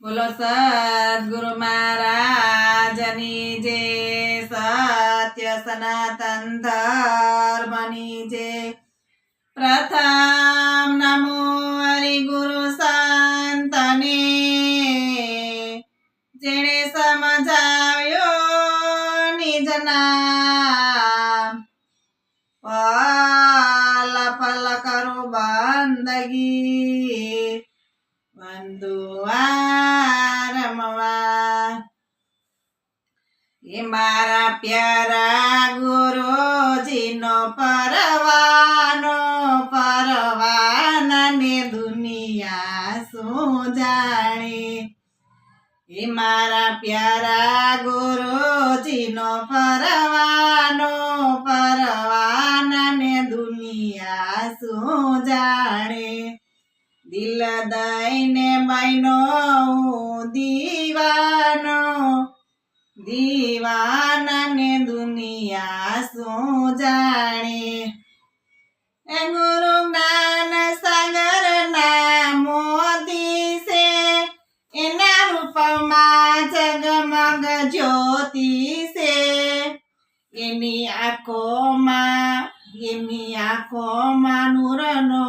બોલો સદગુરુ મહારાજની જે સત્ય સનાતન ધર્મની જે પ્રથમ નમો બંધુઆ રમવા એ મારા પ્યારા ગુરુજીનો પરવાનો પરવાના ને દુનિયા શું જાણે? એ મારા પ્યારા ગુરુજીનો પરવાનો પરવાના ને દુનિયા શું જાણે? દિલ દઈને બાઈનો દીવાનો દીવાના ને દુનિયા શું જાણે? એ ગુરુ જ્ઞાન સાગર ના મોતી છે, એના રૂપમાં જગમગ જ્યોતિ છે. એની આંખોમાં એની આંખોમાં નૂરનો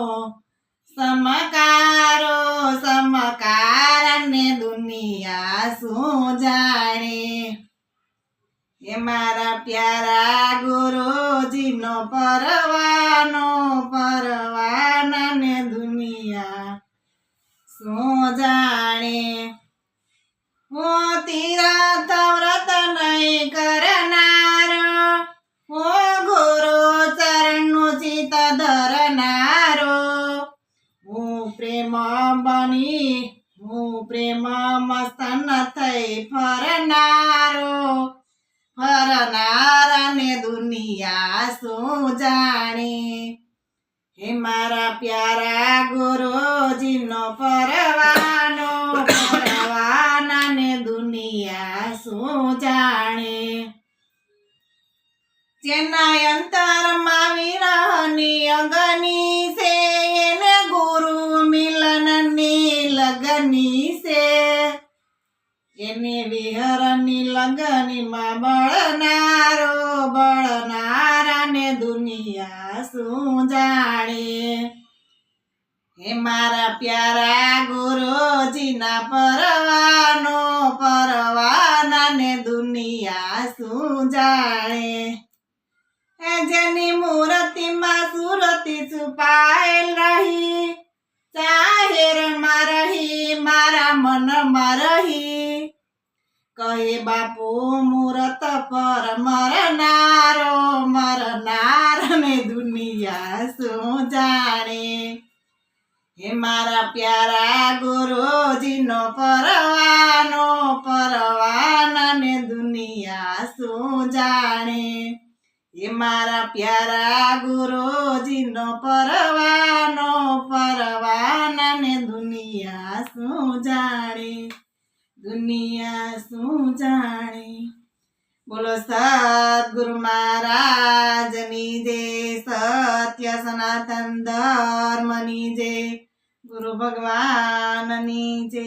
સમકારો સમકાર ને દુનિયા શું જાણે? એ મારા પ્યારા ગુરુજીનો પરવાનો પરવાના ને દુનિયા શું જાણે? હું તીરથ વ્રત નહીં કરનાર, હું ગુરુ ચરણનું ચિત ધરનારો, હું પ્રેમ બની હું પ્રેમ મસ્તન થઈ ફરનારો, ફરનારાને દુનિયા શું જાણે? હે મારા પ્યારા ગુરુજીનો ફરવાનો, ફરવાનાને દુનિયા શું જાણે? જેના અંતરમાં વિરહની અગની લગની છે એને વિહરની લગનીમાં બળનારો બળનારા ને દુનિયા શું જાણે? હે મારા પ્યારા ગુરુજીના પરવાનો પરવાના ને દુનિયા શું જાણે? જેની મૂર્તિમાં સુરતી છુપાયેલ રહી જાહેરમાં પર મરનારો મરનાર ને દુનિયા શું જાણે? હે મારા પ્યારા ગુરુજીનો પરવાનો પરવાના ને દુનિયા શું જાણે? હે મારા પ્યારા ગુરુજીનો પરવાનો પરવાના ને દુનિયા શું જાણે? દુનિયા શું જાણે? બોલો સદગુરુ મહારાજની જે સત્ય સનાતન ધર્મની જે ગુરુ ભગવાનની જય